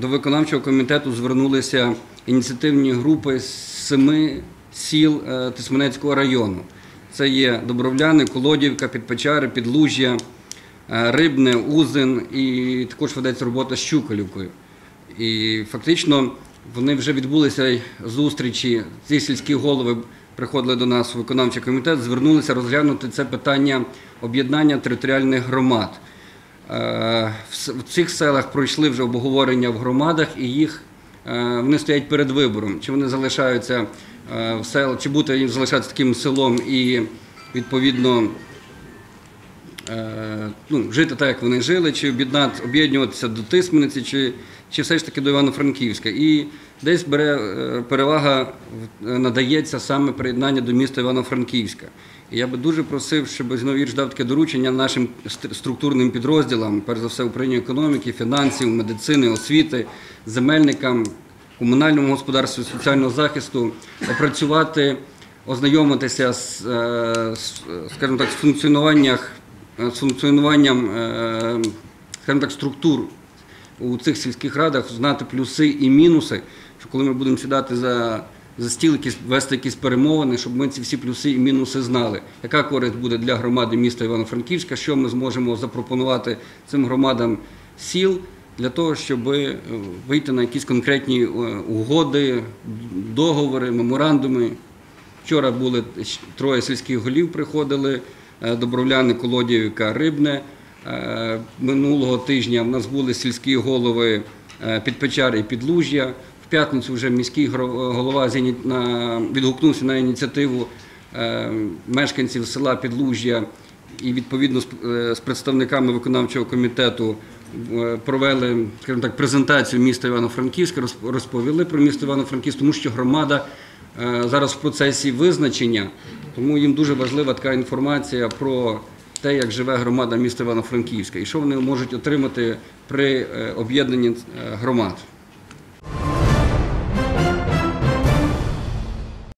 До виконавчого комітету звернулися ініціативні групи з семи сіл е, Тисменецького району. Це є Добровляни, Колодівка, Підпечари, Підлужжя, е, Рибне, Узин і також ведеться робота з Щуколівкою. І фактично вони вже відбулися зустрічі. Ці сільські голови приходили до нас у виконавчий комітет, звернулися розглянути це питання об'єднання територіальних громад. Е, В цих селах пройшли вже обговорення в громадах, і їх е, вони стоять перед вибором. Чи вони залишаються е, в сел, чи бути їм залишатися таким селом і відповідно ну, жити так, як вони жили, чи об'єднати, об'єднуватися до Тисмениці, чи, чи все ж таки до Івано-Франківська. І десь бере е, перевага е, надається саме приєднання до міста Івано-Франківська. І я би дуже просив, щоб знову Вірш дав таке доручення нашим структурним підрозділам, перш за все управлінню економіки, фінансів, медицини, освіти, земельникам, комунальному господарству, соціального захисту, опрацювати, ознайомитися е, з, скажімо так, з функціонуваннях з функціонуванням е, так, структур у цих сільських радах, знати плюси і мінуси, що коли ми будемо сідати за, за стіл, якісь, вести якісь перемовини, щоб ми ці всі плюси і мінуси знали. Яка користь буде для громади міста Івано-Франківська, що ми зможемо запропонувати цим громадам сіл для того, щоб е, вийти на якісь конкретні е, угоди, договори, меморандуми. Вчора були троє сільських голів приходили, е, Добровляни, Колодівка, Рибне. Е, Минулого тижня в нас були сільські голови е, Підпечари і Підлужжя. В п'ятницю вже міський голова відгукнувся на ініціативу е, мешканців села Підлужжя і відповідно з, е, представниками виконавчого комітету е, провели так, презентацію міста Івано-Франківська, розп- розповіли про місто Івано-Франківськ, тому що громада е, зараз в процесі визначення, тому їм дуже важлива така інформація про те, як живе громада міста Івано-Франківська і що вони можуть отримати при е, об'єднанні е, громад.